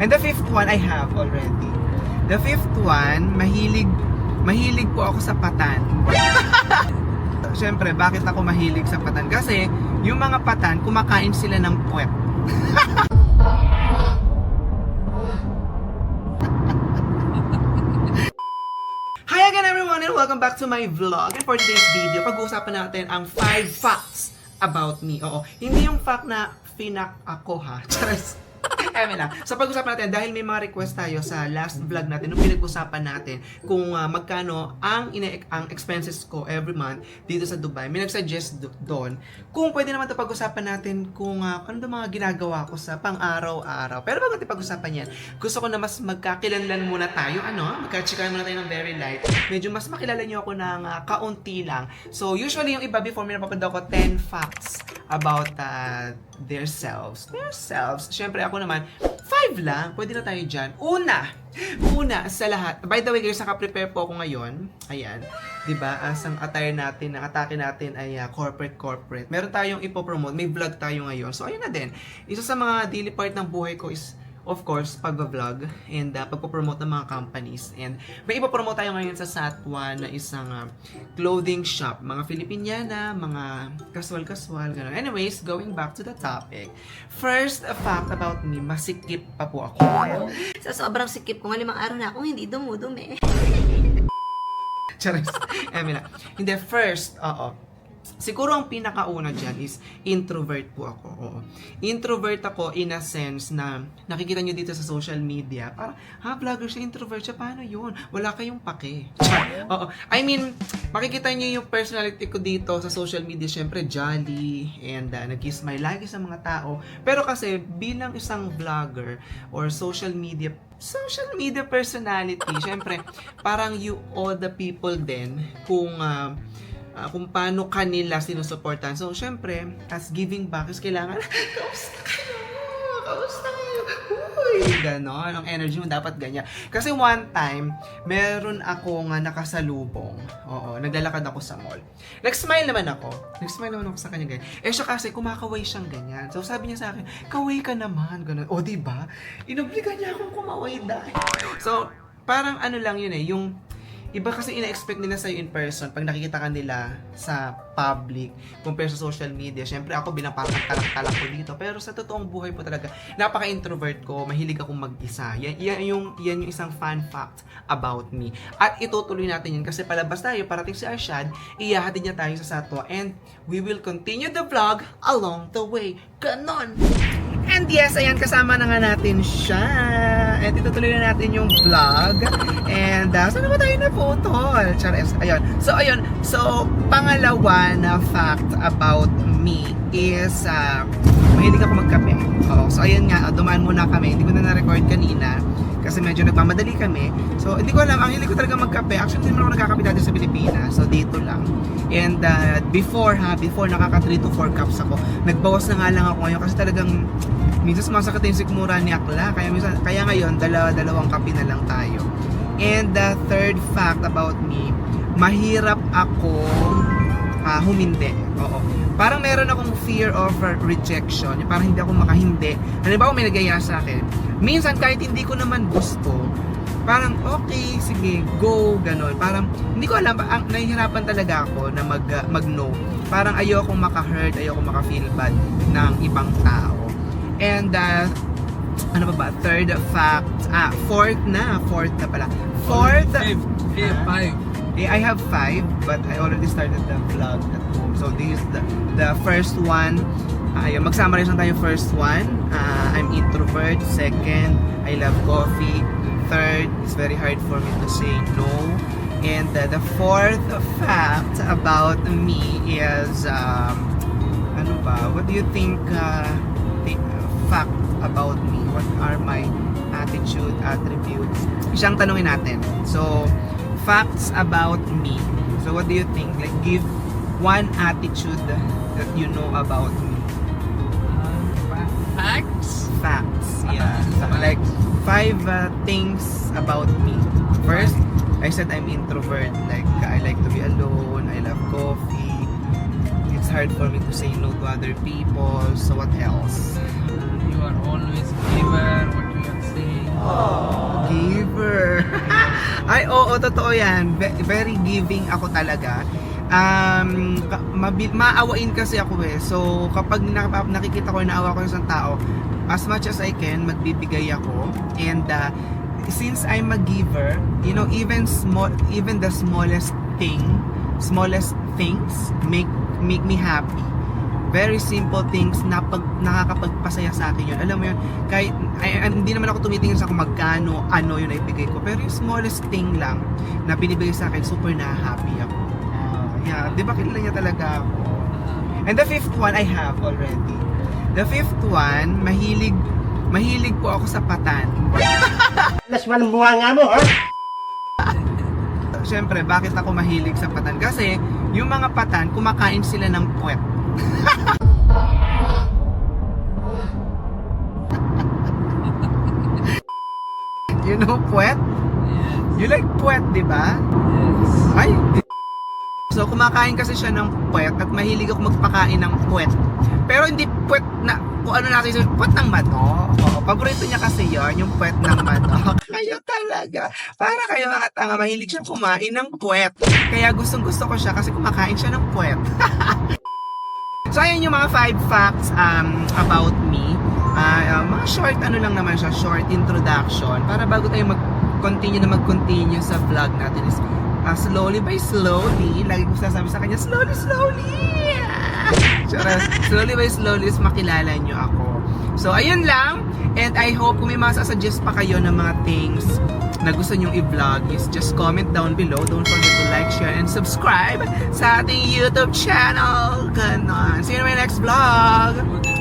And the fifth one, I have already. The fifth one, mahilig, mahilig po ako sa patan. Siyempre, bakit ako mahilig sa patan? Kasi, yung mga patan, kumakain sila ng puwet. Hi again everyone and welcome back to my vlog. And for today's video, pag-uusapan natin ang 5 facts about me. Oo, hindi yung fact na finak ako ha. Charis. Eme lang. So pag-usapan natin, dahil may mga request tayo sa last vlog natin, nung pinag-usapan natin kung ah, magkano ang, ine- ang expenses ko every month dito sa Dubai, may nag-suggest do- doon kung pwede naman ito pag-usapan natin kung ah, ano mga ginagawa ko sa pang-araw-araw. Pero bago natin pag-usapan yan, gusto ko na mas magkakilanlan muna tayo, ano, magkachikan muna tayo ng very light. Medyo mas makilala niyo ako ng ah, kaunti lang. So usually yung iba before may napapanood ako 10 facts about uh, their selves. Their selves. Siyempre ako naman, 5 lang. Pwede na tayo dyan. Una, una sa lahat. By the way guys, naka-prepare po ako ngayon. Ayan. 'Di ba As ang attire natin, ang atake natin ay uh, corporate corporate. Meron tayong ipopromote. May vlog tayo ngayon. So ayun na din. Isa sa mga daily part ng buhay ko is of course, pagbablog and uh, pagpopromote ng mga companies. And may ipopromote tayo ngayon sa Satwa na isang uh, clothing shop. Mga Filipiniana, mga casual-casual, gano'n. Anyways, going back to the topic. First a fact about me, masikip pa po ako. Sa sobrang sikip ko, nga limang araw na akong hindi dumudumi. Charis. Emila. Hindi, first, oo. Siguro ang pinakauna dyan is introvert po ako. Oo. Introvert ako in a sense na nakikita nyo dito sa social media. Parang, ha, vlogger siya, introvert siya, paano yun? Wala kayong pake. Oo. I mean, makikita nyo yung personality ko dito sa social media, syempre jolly and uh, nag-smile lagi sa mga tao. Pero kasi bilang isang vlogger or social media social media personality, syempre parang you owe the people din kung uh, ah, kung paano kanila sinusuportahan. So, syempre, as giving back, is kailangan, kamusta kayo? Kamusta kayo? Uy, ganon. Ang energy mo dapat ganyan. Kasi one time, meron ako nga nakasalubong. Oo, naglalakad ako sa mall. Nag-smile naman ako. Nag-smile naman ako sa kanya ganyan. Eh siya kasi kumakaway siyang ganyan. So sabi niya sa akin, kaway ka naman. Ganon. O, di ba? Inobligan niya akong kumaway dahil. So, parang ano lang yun eh, yung Iba kasi ina-expect nila sa'yo in person pag nakikita ka nila sa public compare sa social media. Siyempre ako bilang parang talak-talak ko dito. Pero sa totoong buhay po talaga, napaka-introvert ko, mahilig akong mag-isa. Yan, yan, yung, yan yung isang fun fact about me. At itutuloy natin yun kasi palabas tayo, parating si Arshad, iyahatid niya tayo sa Satwa and we will continue the vlog along the way. Ganon! And yes, ayan, kasama na nga natin siya. And itutuloy na natin yung vlog. And uh, saan naman tayo na putol? Chares, ayun. So, ayun. So, pangalawa na fact about me is uh, mahilig ako magkape. Oo. So, ayun nga, dumaan muna kami. Hindi ko na na-record kanina kasi medyo nagmamadali kami. So, hindi ko alam, ang hilig ko talaga magkape. Actually, hindi naman ako nagkakape dati sa Pilipinas. So, dito lang. And uh, before ha, before nakaka 3 to 4 cups ako. Nagbawas na nga lang ako ngayon kasi talagang minsan sumasakit yung sikmura ni Akla. Kaya, minsan, kaya ngayon, dalawa, dalawang kape na lang tayo. And the third fact about me, mahirap ako ah, humindi. Oo. Parang meron akong fear of uh, rejection. Parang hindi ako makahindi. Halimbawa may nagaya sa akin. Minsan kahit hindi ko naman gusto, parang okay, sige, go, ganon. Parang hindi ko alam, ang nahihirapan talaga ako na mag, uh, mag-no. Parang ayokong maka-hurt, ayokong maka-feel bad ng ibang tao. And uh, ano ba ba? Third fact, ah, fourth na, fourth na pala. Fourth, Five. Yeah, Ah. five. Eh, I have five, but I already started the vlog at home. So this is the, the first one. Ayun, mag-summarize lang tayo first one. Uh, I'm introvert. Second, I love coffee. Third, it's very hard for me to say no. And uh, the fourth fact about me is, um, ano ba? What do you think uh, the fact about me? What are my attitude, attributes? Isang tanungin natin. So, facts about me. So, what do you think? Like, give one attitude that you know about me. Facts? Facts, yeah. Facts. Like, five uh, things about me. First, I said I'm introvert. Like, I like to be alone. I love coffee. It's hard for me to say no to other people. So, what else? You are always giver what you are saying. Oh, giver. Ay, oo, totoo yan. Very giving ako talaga. Um, mabi- maawain kasi ako eh. So, kapag nakap- nakikita ko na naawa ko sa isang tao, as much as I can, magbibigay ako. And uh, since I'm a giver, you know, even small, even the smallest thing, smallest things make make me happy. Very simple things na pag nakakapagpasaya sa akin yun. Alam mo yun, kahit ay, ay, hindi naman ako tumitingin sa kung magkano, ano yun na ibigay ko. Pero yung smallest thing lang na binibigay sa akin, super na happy ako. Ah, yeah, di ba kilala niya talaga ako? And the fifth one, I have already. The fifth one, mahilig, mahilig po ako sa patan. Alas walang bunga nga mo, ha? Siyempre, bakit ako mahilig sa patan? Kasi, yung mga patan, kumakain sila ng puwet. you know puwet? You like puwet, di ba? Ay, di- So, kumakain kasi siya ng puwet at mahilig ako magpakain ng puwet. Pero hindi puwet na, kung ano natin yun, puwet ng manok. Oo, paborito niya kasi yon yung puwet ng manok. kayo talaga. Para kayo mga tanga, mahilig siya kumain ng puwet. Kaya gustong gusto ko siya kasi kumakain siya ng puwet. so, ayan yung mga five facts um, about me. Ah, ah, mga short, ano lang naman siya, short introduction. Para bago tayo mag-continue na mag-continue sa vlog natin is ah, slowly by slowly, lagi ko sasabi sa kanya, slowly, slowly! Charot. slowly by slowly is makilala nyo ako. So, ayun lang. And I hope kung may mga sasuggest pa kayo ng mga things na gusto nyong i-vlog is just comment down below. Don't forget to like, share, and subscribe sa ating YouTube channel. Ganon. See you in my next vlog.